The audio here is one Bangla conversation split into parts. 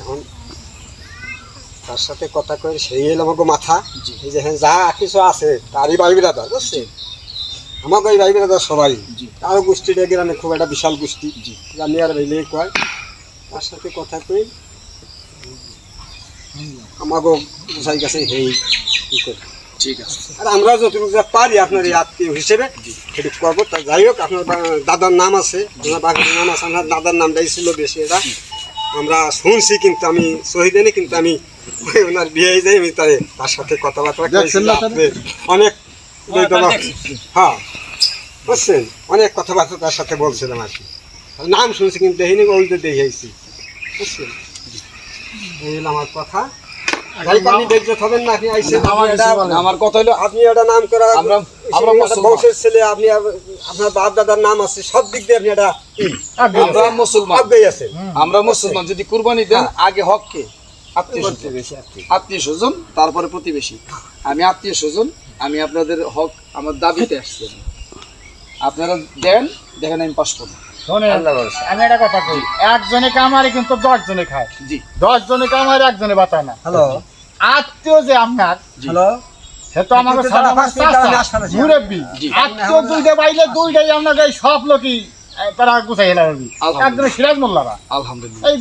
এখন তার সাথে কথা কয়ে সেই এলো আমাকে মাথা। এই যে হ্যাঁ যা কিছু আছে তারই ভাই বিরাদার বুঝছে? আমাকে এই ভাই বিরাদার সবাই। তারও গোষ্ঠীটা গ্রামে খুব একটা বিশাল গোষ্ঠী। জি। আর ভাইলে কয় তার সাথে কথা কই আমাকে বুঝাই গেছে হেই করে। ঠিক আছে। আর আমরা যতটুকু যা পারি আপনার এই আত্মীয় হিসেবে সেটুকু করব। যাই হোক আপনার দাদার নাম আছে আপনার বাবার নাম আছে আমার দাদার নামটাই ছিল বেশি এটা। আমরা শুনছি কিন্তু আমি শহীদেনি কিন্তু আমি ওনার বিয়ে যাই আমি তাই তার সাথে কথাবার্তা অনেক হ্যাঁ বুঝছেন? অনেক কথাবার্তা তার সাথে বলছিলাম আর কি। আর নাম শুনছি কিন্তু দেখিনি ওই তো দেখেছি বুঝছেন? এই হলো আমার কথা। আমার কথা হলো আপনি একটা নাম করা আমরা- মুসলমান। বংশের ছেলে আপনি আপনার বাপ দাদার নাম আছে সব দিক দিয়ে আপনি একটা আমরা মুসলমান। আগ্রহী আছেন। আমরা মুসলমান যদি কুরবানি দেন আগে হক কে? আত্মীয় আত্মীয়। স্বজন তারপরে প্রতিবেশী। আমি আত্মীয় স্বজন আমি আপনাদের হক আমার দাবিতে আসছি। আপনারা দেন দেখেন আমি পাশ করব। আমি একটা কথা কই একজনে কামারে কিন্তু দশ জনে খায়। জি। দশ জনে কামারে একজনে বাতায় না। হ্যালো। আত্মীয় যে আপনার হ্যালো। তো আমাকে। মুরব্বি দুইটা বাইলে দুইটাই আপনাকে সব লোকই তারা গুছাই সিরাজ মোল্লারা আলহামদুলিল্লাহ। এই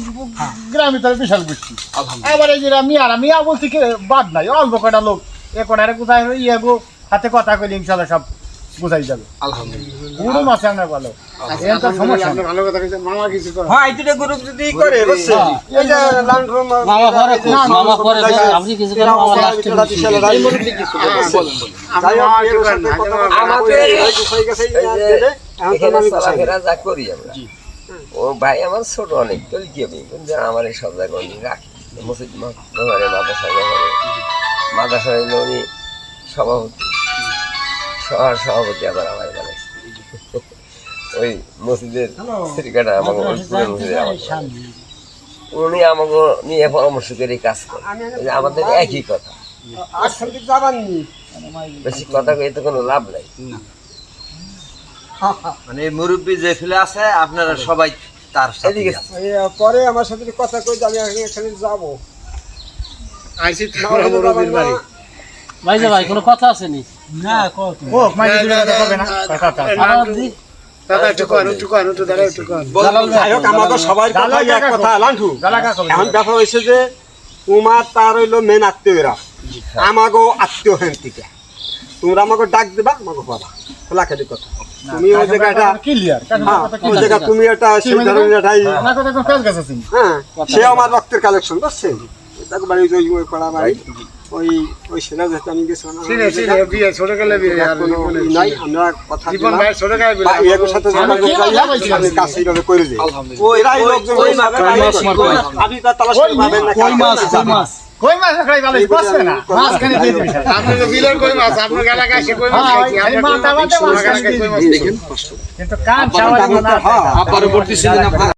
গ্রামে তার বিশাল গোষ্ঠী। আবার এবার এই যে মিয়ারা মিয়া বলছি কি বাদ নাই অল্প কটা লোক এ কটারে গুছাই ইয়ে গো হাতে কথা কইলি ইনশাল্লাহ সব যাবে। আলহামদুলিল্লাহ। পুরো মাছে আমরা ভালো। হ্যাঁ যদি করে বুঝছেন এই যে মামা মামা কিছু মামা এখানে চলাফেরা যা করি আমরা। ও ভাই আমার ছোট অনেক তো কি আমার এই সব জায়গায় উনি রাখি মসজিদ মাদ্রাসা মাদ্রাসা সভাপতি সভাপতি আবার আমার এখানে ওই মসজিদের আমাকে মসজিদে উনি আমাকে নিয়ে পরামর্শ করে কাজ করে। আমাদের একই কথা। বেশি কথা কয়ে তো কোনো লাভ নাই। মানে মুরব্বী যে ফেলে আছে আপনারা সবাই তার সাথে পরে আমার সাথে কথা কই আমি এখানে যাব। আইসি না হলে তো ভাই যে ভাই কোনো কথা আছে নি ও মাইকে হবে না? কথা কথা মেন আমাগো আত্মীয় হেন থেকে। তোমরা আমাকে ডাক দিবা আমাকে পাবা খোলা খেলি কথা। তুমি ওই জায়গাটা হ্যাঁ ওই জায়গা তুমি একটা সেই ধরনের একটাই আমার কথা তো কাজ গেছে সিন হ্যাঁ সে আমার রক্তের কালেকশন বুঝছেন? তাকে বাড়ি ওই ওই করা বাড়ি। ওই ওই সেটা যেতে আমি গেছিলাম কোনো ই নাই আমরা কথা সাথে যোগাযোগ করি, আমি করে আলহামদুলিল্লাহ। লোকজন কই মাছ, হিসাবে কই মাছ বাইরে মারবে। করে। আপনি তার তালাশ করে পাবেন না কই মাছ কই মাছ কই মাছ খাই ভালো পাচ্ছে না? মাছ খানে দিয়ে দিবি হ্যাঁ, মাথা মাথা মাছ খানে দিয়ে দিবি। দেখেন কিন্তু কান আপনারা